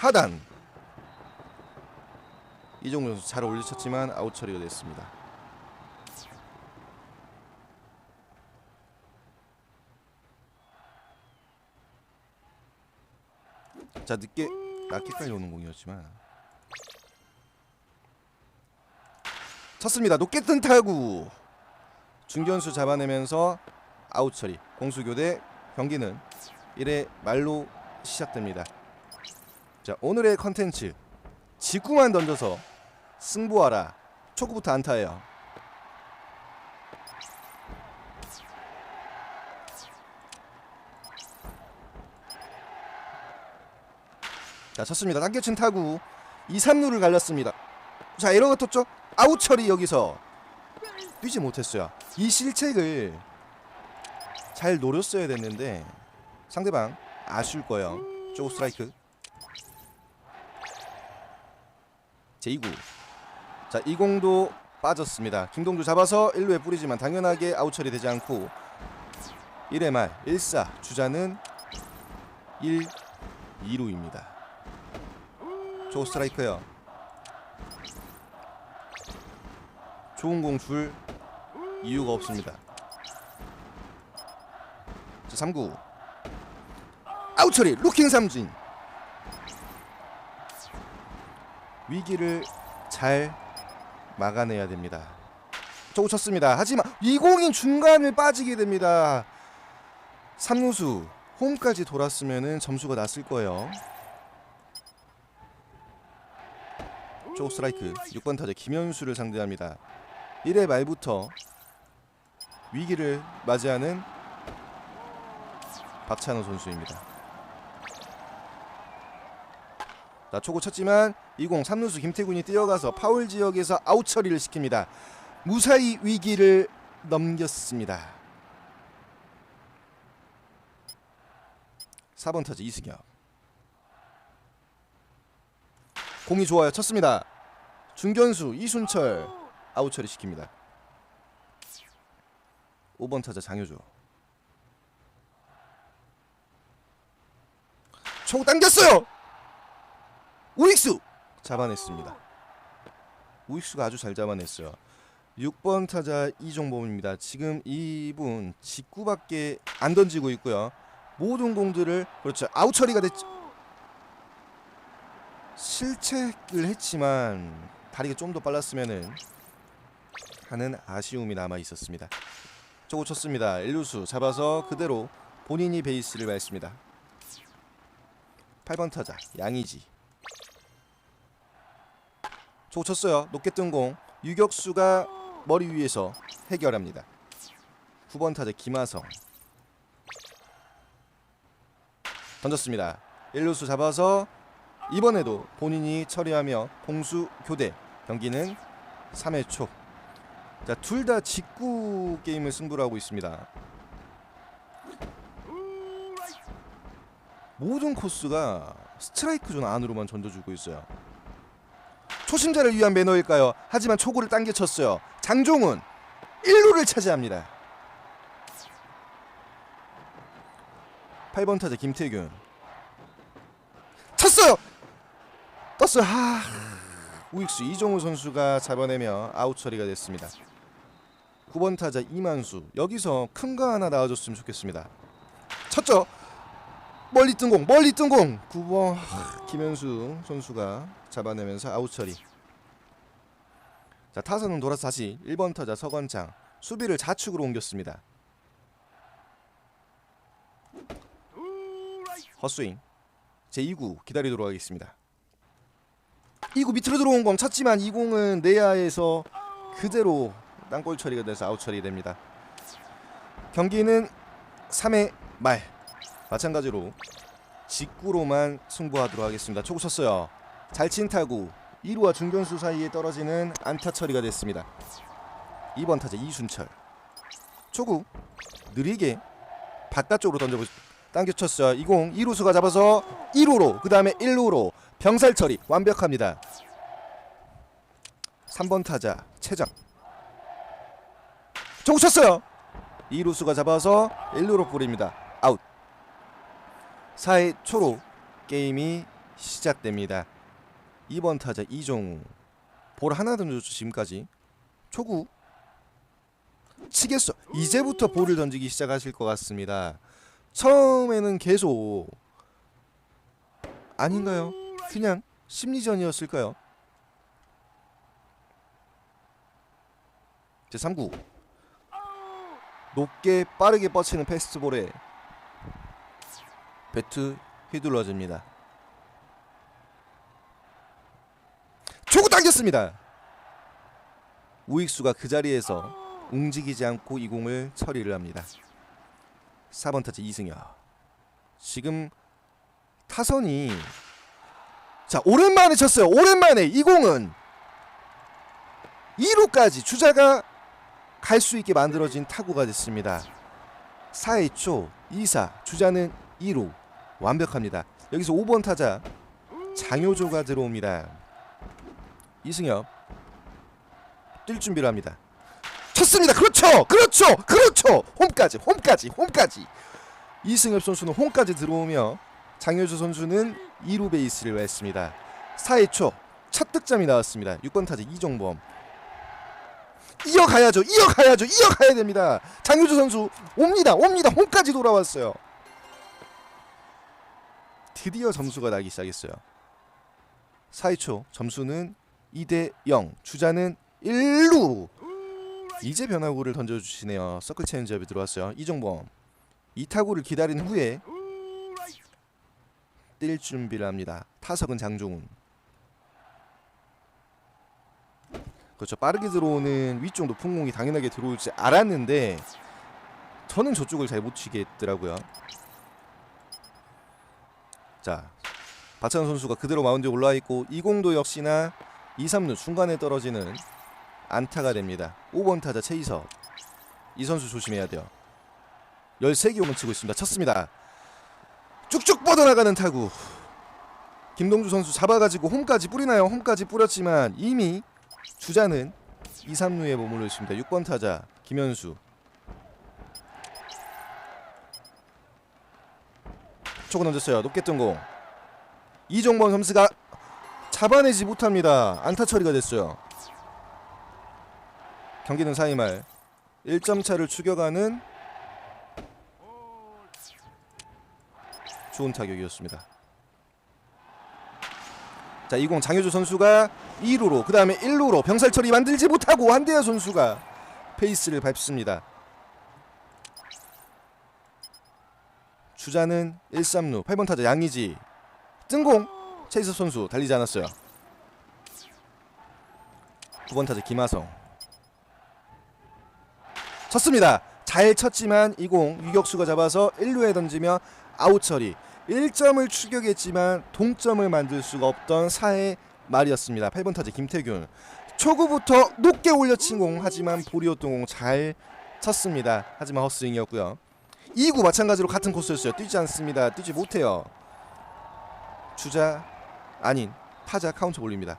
하단 이종우 선수 잘 올리쳤지만 아웃 처리가 됐습니다. 자 늦게 낮게까지 오는 공이었지만 쳤습니다. 높게 뜬 타구 중견수 잡아내면서 아웃 처리 공수 교대 경기는 1회 말로 시작됩니다. 자 오늘의 컨텐츠 직구만 던져서 승부하라 초구부터 안타예요. 자 쳤습니다. 당겨친 타구 2, 3루를 갈렸습니다. 자 에러가 떴죠? 아웃 처리 여기서 뛰지 못했어요. 이 실책을 잘 노렸어야 됐는데 상대방 아쉬울 거예요. 쪼고 스트라이크. 제2구. 자, 이 공도 빠졌습니다. 김동주 잡아서 1루에 뿌리지만 당연하게 아웃 처리되지 않고 1회 말 1사 주자는 1, 2루입니다. 조 스트라이크요. 좋은 공 줄 이유가 없습니다. 자, 3구. 아웃 처리 루킹 삼진. 위기를 잘 막아내야 됩니다. 저거 쳤습니다. 하지만 이 공이 중간을 빠지게 됩니다. 3루수 홈까지 돌았으면 점수가 났을 거예요. 조 스트라이크 6번 타자 김현수를 상대합니다. 1회 말부터 위기를 맞이하는 박찬호 선수입니다. 자 초구 쳤지만 20 3루수 김태군이 뛰어가서 파울 지역에서 아웃 처리를 시킵니다. 무사히 위기를 넘겼습니다. 4번 타자 이승엽 공이 좋아요 쳤습니다. 중견수 이순철 아웃 처리 시킵니다. 5번 타자 장효조 초구 당겼어요. 우익수 잡아냈습니다. 우익수가 아주 잘 잡아냈어요. 6번 타자 이종범입니다. 지금 이분 직구밖에 안 던지고 있고요. 모든 공들을 그렇죠 아웃 처리가 됐죠. 실책을 했지만 다리가 좀 더 빨랐으면은 하는 아쉬움이 남아 있었습니다. 저거 쳤습니다. 일루수 잡아서 그대로 본인이 베이스를 밟습니다. 8번 타자 양이지 저거 쳤어요. 높게 뜬 공 유격수가 머리 위에서 해결합니다. 9번 타자 김하성 던졌습니다. 1루수 잡아서 이번에도 본인이 처리하며 공수 교대 경기는 3회 초. 자, 둘 다 직구 게임을 승부를 하고 있습니다. 모든 코스가 스트라이크 존 안으로만 던져주고 있어요. 초심자를 위한 매너일까요? 하지만 초구를 당겨 쳤어요. 장종훈 1루를 차지합니다. 8번 타자 김태균 쳤어요. 떴어요. 하... 우익수 이정우 선수가 잡아내며 아웃 처리가 됐습니다. 9번 타자 이만수 여기서 큰 거 하나 나와줬으면 좋겠습니다. 쳤죠. 멀리 뜬 공, 멀리 뜬 공. 9번 김현수 선수가 잡아내면서 아웃 처리. 자 타선은 돌아서 다시 1번 타자 서건창 수비를 좌측으로 옮겼습니다. 헛스윙 제 2구 기다리도록 하겠습니다. 2구 밑으로 들어온 공 찼지만 이 공은 내야에서 그대로 땅볼 처리가 돼서 아웃 처리됩니다. 경기는 3회 말 마찬가지로 직구로만 승부하도록 하겠습니다. 초구 쳤어요. 잘 친 타구 2루와 중견수 사이에 떨어지는 안타 처리가 됐습니다. 2번 타자 이순철 초구 느리게 바깥쪽으로 던져보 당겨 쳤어요. 20 2루수가 잡아서 1루로 그 다음에 1루로 병살 처리 완벽합니다. 3번 타자 최정 초구 쳤어요. 2루수가 잡아서 1루로 뿌립니다. 아웃 4회 초로 게임이 시작됩니다. 2번 타자 이종우 볼 하나 던졌죠 지금까지 초구 치겠어 이제부터 볼을 던지기 시작하실 것 같습니다. 처음에는 계속 아닌가요? 그냥 심리전이었을까요? 제 3구 높게 빠르게 뻗치는 패스트볼에 배트 휘둘러집니다. 초구 당겼습니다. 우익수가 그 자리에서 움직이지 않고 이 공을 처리를 합니다. 4번 타자 이승엽. 지금 타선이 자 오랜만에 쳤어요. 오랜만에 이 공은 2루까지 주자가 갈 수 있게 만들어진 타구가 됐습니다. 4회 초 2사 주자는 2루 완벽합니다. 여기서 5번 타자 장효조가 들어옵니다. 이승엽 뛸 준비를 합니다. 쳤습니다. 그렇죠. 그렇죠. 그렇죠. 홈까지. 홈까지. 홈까지. 이승엽 선수는 홈까지 들어오며 장효조 선수는 2루 베이스를 했습니다. 4회 초 첫 득점이 나왔습니다. 6번 타자 이종범. 이어가야죠. 이어가야죠. 이어가야 됩니다. 장효조 선수 옵니다. 옵니다. 홈까지 돌아왔어요. 드디어 점수가 나기 시작했어요. 4회 초 점수는 2대 0. 주자는 1루. 이제 변화구를 던져주시네요. 서클 체인지업이 들어왔어요. 이종범. 이 타구를 기다린 후에 뛸 준비를 합니다. 타석은 장종훈. 그렇죠. 빠르게 들어오는 위쪽 높은 공이 당연하게 들어올 줄 알았는데 저는 저쪽을 잘 못 치겠더라고요. 자, 박찬호 선수가 그대로 마운드에 올라와 있고 이 공도 역시나 2, 3루 중간에 떨어지는 안타가 됩니다. 5번 타자 최희석. 이 선수 조심해야 돼요. 13개 홈을 치고 있습니다. 쳤습니다. 쭉쭉 뻗어나가는 타구. 김동주 선수 잡아가지고 홈까지 뿌리나요? 홈까지 뿌렸지만 이미 주자는 2, 3루에 머물러 있습니다. 6번 타자 김현수. 초구 던졌어요. 높게 뜬 공. 이종범 선수가 잡아내지 못합니다. 안타 처리가 됐어요. 경기는 4회 말 1점 차를 추격하는 좋은 타격이었습니다. 자, 20 장효주 선수가 2루로 그 다음에 1루로 병살 처리 만들지 못하고 한대현 선수가 페이스를 밟습니다. 주자는 1, 3루 8번 타자 양의지 뜬공 최이섭 선수 달리지 않았어요. 9번 타자 김하성 쳤습니다. 잘 쳤지만 이 공 유격수가 잡아서 1루에 던지며 아웃 처리 1점을 추격했지만 동점을 만들 수가 없던 4회 말이었습니다. 8번 타자 김태균 초구부터 높게 올려친 공 하지만 볼이었던 공 잘 쳤습니다. 하지만 헛스윙이었고요. 2구 마찬가지로 같은 코스였어요. 뛰지 않습니다. 뛰지 못해요. 주자 아닌 타자 카운트 올립니다.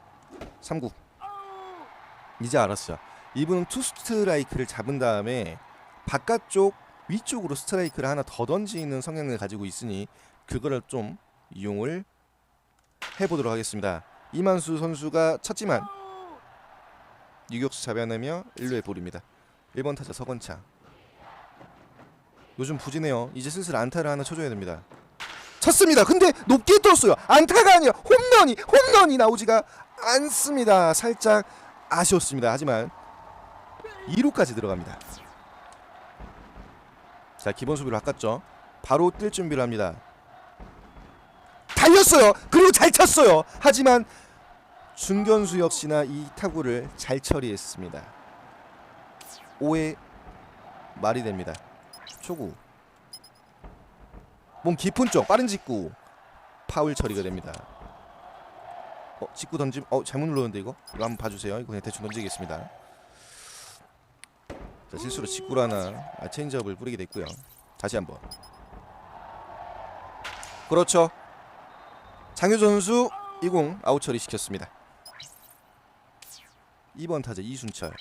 3구 이제 알았어요. 이분은 투 스트라이크를 잡은 다음에 바깥쪽 위쪽으로 스트라이크를 하나 더 던지는 성향을 가지고 있으니 그거를 좀 이용을 해보도록 하겠습니다. 이만수 선수가 쳤지만 유격수 잡아내며 1루에 볼입니다. 1번 타자 서건창 요즘 부진해요. 이제 슬슬 안타를 하나 쳐줘야 됩니다. 쳤습니다. 근데 높게 떴어요. 안타가 아니라 홈런이 홈런이 나오지가 않습니다. 살짝 아쉬웠습니다. 하지만 2루까지 들어갑니다. 자 기본 수비로 바꿨죠. 바로 뛸 준비를 합니다. 달렸어요. 그리고 잘 쳤어요. 하지만 중견수 역시나 이 타구를 잘 처리했습니다. 5회 말이 됩니다. 초구 몸 깊은 쪽 빠른 직구 파울 처리가 됩니다. 어 직구 던짐 어 잘못 눌렀는데 이거 이거 한번 봐주세요. 이거 그냥 대충 던지겠습니다. 자 실수로 직구를 하나 아, 체인지업을 뿌리게 됐고요. 다시 한번 그렇죠. 장효 선수 이공 아웃 처리 시켰습니다. 2번 타자 이순철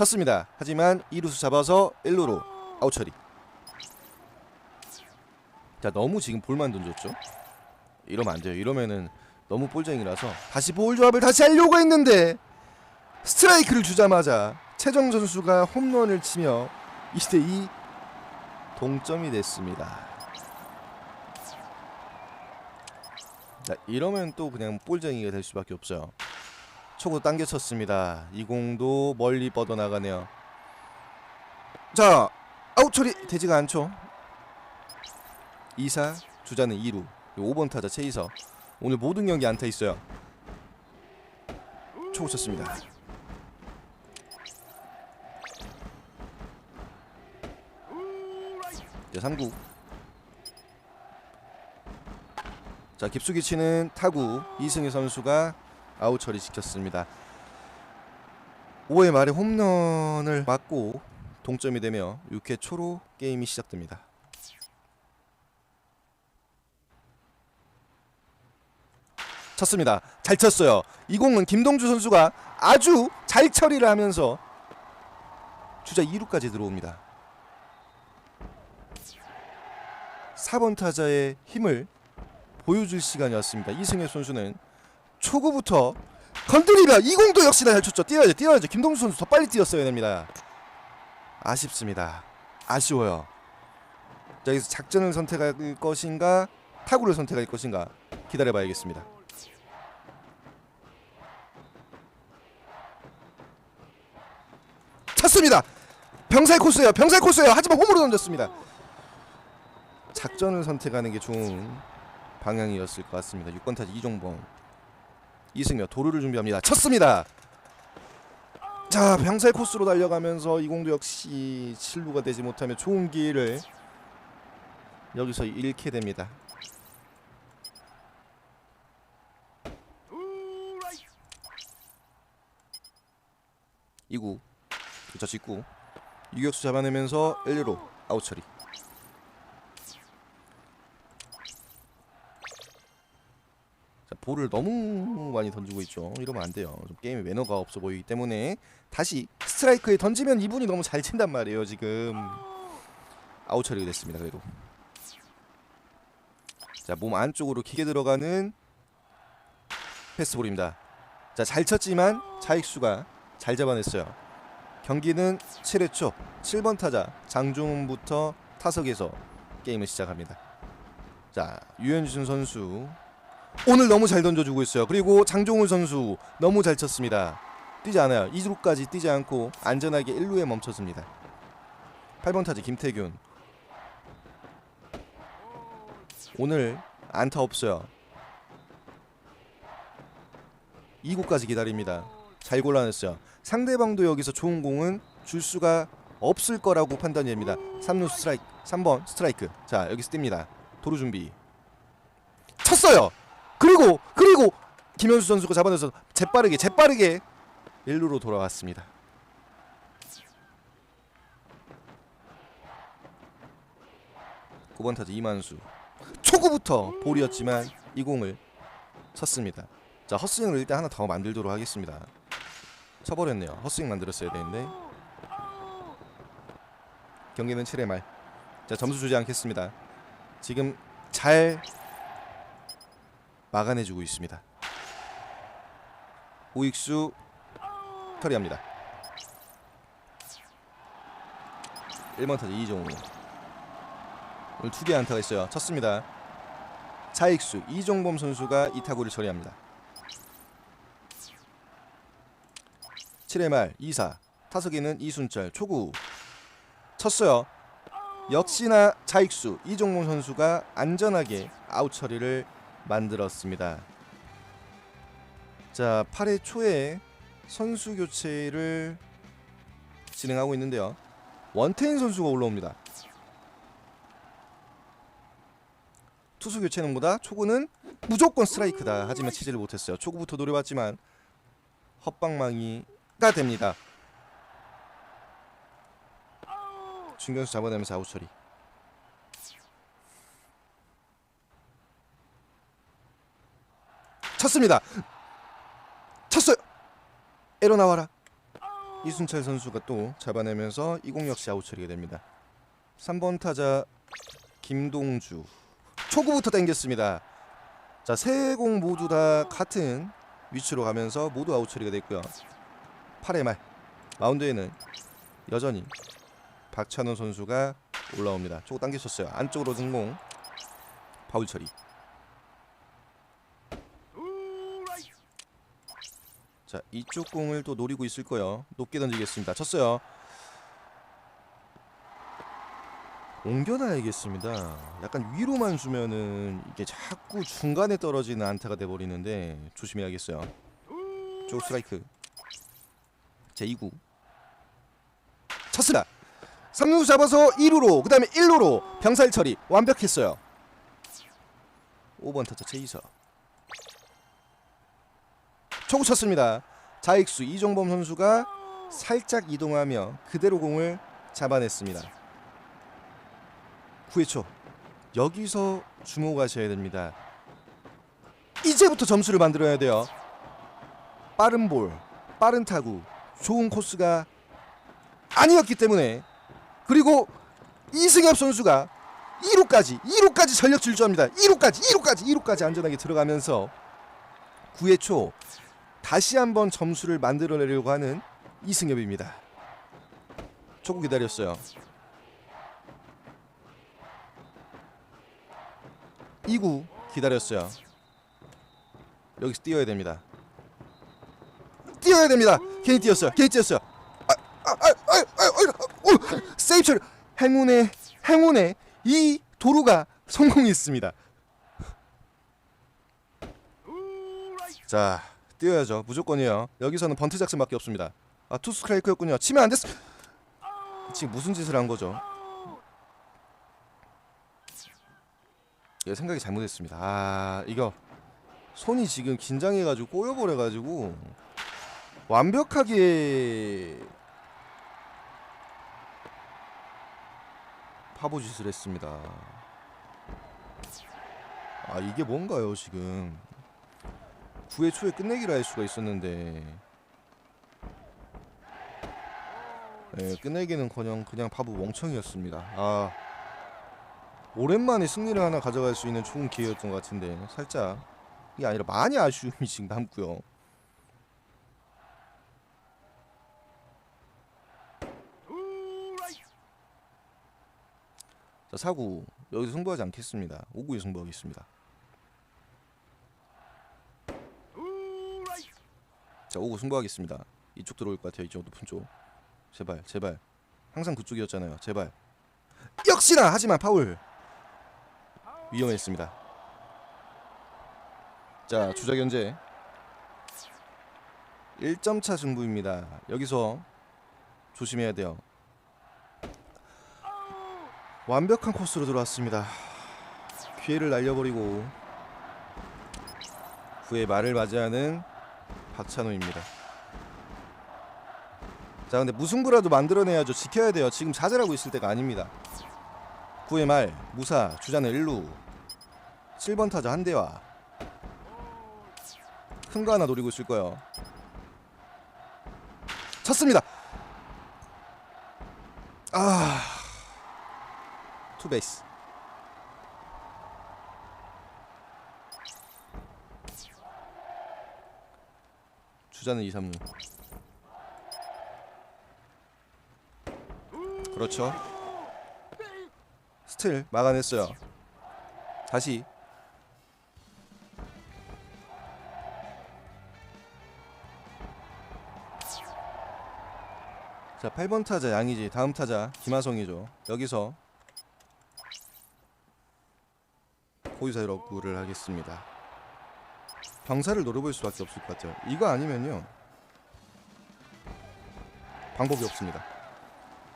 쳤습니다. 하지만 2루수 잡아서 1루로 아웃 처리. 자 너무 지금 볼만 던졌죠. 이러면 안 돼요. 이러면은 너무 볼쟁이라서 다시 볼 조합을 다시 하려고 했는데 스트라이크를 주자마자 최정 선수가 홈런을 치며 2대2 동점이 됐습니다. 자, 이러면 또 그냥 볼쟁이가 될 수밖에 없어요. 초구 당겨 쳤습니다. 이 공도 멀리 뻗어 나가네요. 자, 아웃 처리 되지가 않죠. 2사 주자는 2루. 5번 타자 최이서. 오늘 모든 경기 안타 있어요. 초구 쳤습니다. 이제 3구. 자 깊숙이 치는 타구 이승희 선수가 아웃 처리 시켰습니다. 5회 말에 홈런을 맞고 동점이 되며 6회 초로 게임이 시작됩니다. 쳤습니다. 잘 쳤어요. 이 공은 김동주 선수가 아주 잘 처리를 하면서 주자 2루까지 들어옵니다. 4번 타자의 힘을 보여줄 시간이었습니다. 이승엽 선수는 초구부터 건드리며 이 공도 역시나 잘 쳤죠. 뛰어야죠. 뛰어야죠. 김동수 선수 더 빨리 뛰었어야 됩니다. 아쉽습니다. 아쉬워요. 자, 여기서 작전을 선택할 것인가 타구를 선택할 것인가 기다려봐야겠습니다. 찼습니다. 병살 코스예요. 병살 코스예요. 하지만 홈으로 던졌습니다. 작전을 선택하는 게 좋은 방향이었을 것 같습니다. 6번 타자 이종범 이승엽 도루를 준비합니다. 쳤습니다. 자 병살 코스로 달려가면서 이 공도 역시 7루가 되지 못하며 좋은 기회를 여기서 잃게 됩니다. 이구 두자 직구 유격수 잡아내면서 1루로 아웃 처리. 볼을 너무 많이 던지고 있죠. 이러면 안 돼요. 좀 게임에 매너가 없어 보이기 때문에 다시 스트라이크에 던지면 이분이 너무 잘 친단 말이에요. 지금 아웃 처리가 됐습니다. 그래도 자, 몸 안쪽으로 기게 들어가는 패스볼입니다. 자, 잘 쳤지만 자익수가 잘 잡아냈어요. 경기는 7회 초 7번 타자 장종훈부터 타석에서 게임을 시작합니다. 자, 유현준 선수 오늘 너무 잘 던져주고 있어요. 그리고 장종훈 선수 너무 잘 쳤습니다. 뛰지 않아요. 2루까지 뛰지 않고 안전하게 1루에 멈춰집니다. 8번 타자 김태균 오늘 안타 없어요. 2구까지 기다립니다. 잘 골라냈어요. 상대방도 여기서 좋은 공은 줄 수가 없을 거라고 판단이 됩니다. 3루 스트라이크 3번 스트라이크 자 여기서 뜁니다. 도루 준비 쳤어요. 그리고 그리고 김현수 선수가 잡아내서 재빠르게 재빠르게 1루로 돌아왔습니다. (9번) 타자 이만수 초구부터 볼이었지만 이 공을 쳤습니다. 자 헛스윙을 일단 하나 더 만들도록 하겠습니다. 쳐버렸네요. 헛스윙 만들었어야 되는데 경기는 7회 말. 자 점수 주지 않겠습니다. 지금 잘 막아내주고 있습니다. 우익수 처리합니다. 1번 타자 이종우 오늘 두개 안타가 있어요. 쳤습니다. 차익수 이종범 선수가 이 타구를 처리합니다. 7회 말 2사 타석에는 이순철 초구 쳤어요. 역시나 차익수 이종범 선수가 안전하게 아웃 처리를 만들었습니다. 자, 8회 초에 선수 교체를 진행하고 있는데요. 원태인 선수가 올라옵니다. 투수 교체는 보다 초구는 무조건 스트라이크다. 하지만 치지를 못했어요. 초구부터 노려봤지만 헛방망이가 됩니다. 중견수 잡아내면서 아웃 처리. 쳤습니다. 쳤어요. 에러 나와라. 이순철 선수가 또 잡아내면서 이공 역시 아웃 처리가 됩니다. 3번 타자 김동주 초구부터 당겼습니다. 자, 세 공 모두 다 같은 위치로 가면서 모두 아웃 처리가 됐고요. 8회 말 마운드에는 여전히 박찬호 선수가 올라옵니다. 초구 당기셨어요. 안쪽으로 등공 파울 처리. 자 이쪽 공을 또 노리고 있을 거예요. 높게 던지겠습니다. 쳤어요. 옮겨놔야겠습니다. 약간 위로만 주면은 이게 자꾸 중간에 떨어지는 안타가 돼 버리는데 조심해야겠어요. 쪽 스트라이크. 제 2구. 쳤습니다. 3루 잡아서 2루로 그 다음에 1루로 병살 처리 완벽했어요. 5번 타자 최이서. 초구 쳤습니다. 자익수 이종범 선수가 살짝 이동하며 그대로 공을 잡아냈습니다. 9회 초 여기서 주목하셔야 됩니다. 이제부터 점수를 만들어야 돼요. 빠른 볼, 빠른 타구, 좋은 코스가 아니었기 때문에 그리고 이승엽 선수가 2루까지 2루까지 전력 질주합니다. 2루까지 2루까지 2루까지 안전하게 들어가면서 9회 초 다시 한번 점수를 만들어내려고 하는 이승엽입니다. 초구 기다렸어요. 2구 기다렸어요. 여기서 뛰어야 됩니다. 뛰어야 됩니다. 괜히 뛰었어요. 괜히 뛰었어요. 아, 아, 아, 아, 아, 아, 오, 세이브 처리. 행운의 행운의 이 도루가 성공했습니다. 자, 뛰어야죠. 무조건이에요. 여기서는 번트 작전밖에 없습니다. 아, 투 스트라이크였군요. 치면 안 됐어. 지금 무슨 짓을 한 거죠? 예, 생각이 잘못했습니다. 아, 이거 손이 지금 긴장해가지고 꼬여버려가지고 완벽하게 파보짓을 했습니다. 아 이게 뭔가요 지금 9회 초에 끝내기라 할 수가 있었는데 네, 끝내기는커녕 그냥 바보 멍청이였습니다. 아 오랜만에 승리를 하나 가져갈 수 있는 좋은 기회였던 것 같은데 살짝 이게 아니라 많이 아쉬움이 지금 남고요. 자 사구 여기서 승부하지 않겠습니다. 5구에 승부하겠습니다. 자 5구 승부하겠습니다. 이쪽 들어올 것 같아요. 이쪽 높은 쪽. 제발 제발. 항상 그쪽이었잖아요. 제발. 역시나 하지만 파울. 위험했습니다. 자 주자 견제 1점 차 승부입니다. 여기서 조심해야 돼요. 완벽한 코스로 들어왔습니다. 기회를 날려버리고 후에 말을 맞이하는 박찬호입니다. 자 근데 무승부라도 만들어내야죠. 지켜야 돼요. 지금 좌절하고 있을 때가 아닙니다. 9회 말 무사 주자는 1루 7번 타자 한대와 큰 거 하나 노리고 있을 거예요. 쳤습니다. 아 투베이스. 주자는 2, 3루. 그렇죠. 스틸 막아냈어요. 다시 자 8번 타자 양이지 다음 타자 김하성이죠 여기서 고의사 러구를 하겠습니다 병사를 노려볼 수밖에 없을 것 같아요. 이거 아니면요. 방법이 없습니다.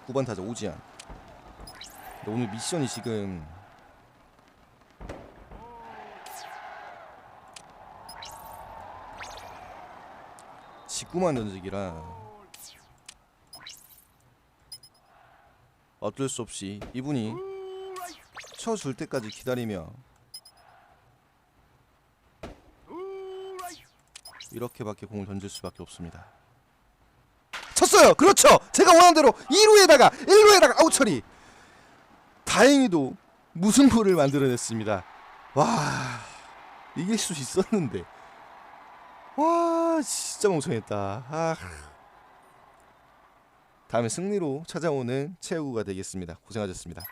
9번 타자 오지안 오늘 미션이 지금 직구만 던지기라 어쩔 수 없이 이분이 쳐줄 때까지 기다리며 이렇게밖에 공을 던질 수밖에 없습니다. 쳤어요. 그렇죠. 제가 원하는 대로 2루에다가 1루에다가 아웃 처리. 다행히도 무승부를 만들어냈습니다. 와 이길 수 있었는데 와 진짜 멍청했다. 아. 다음에 승리로 찾아오는 최우가 되겠습니다. 고생하셨습니다.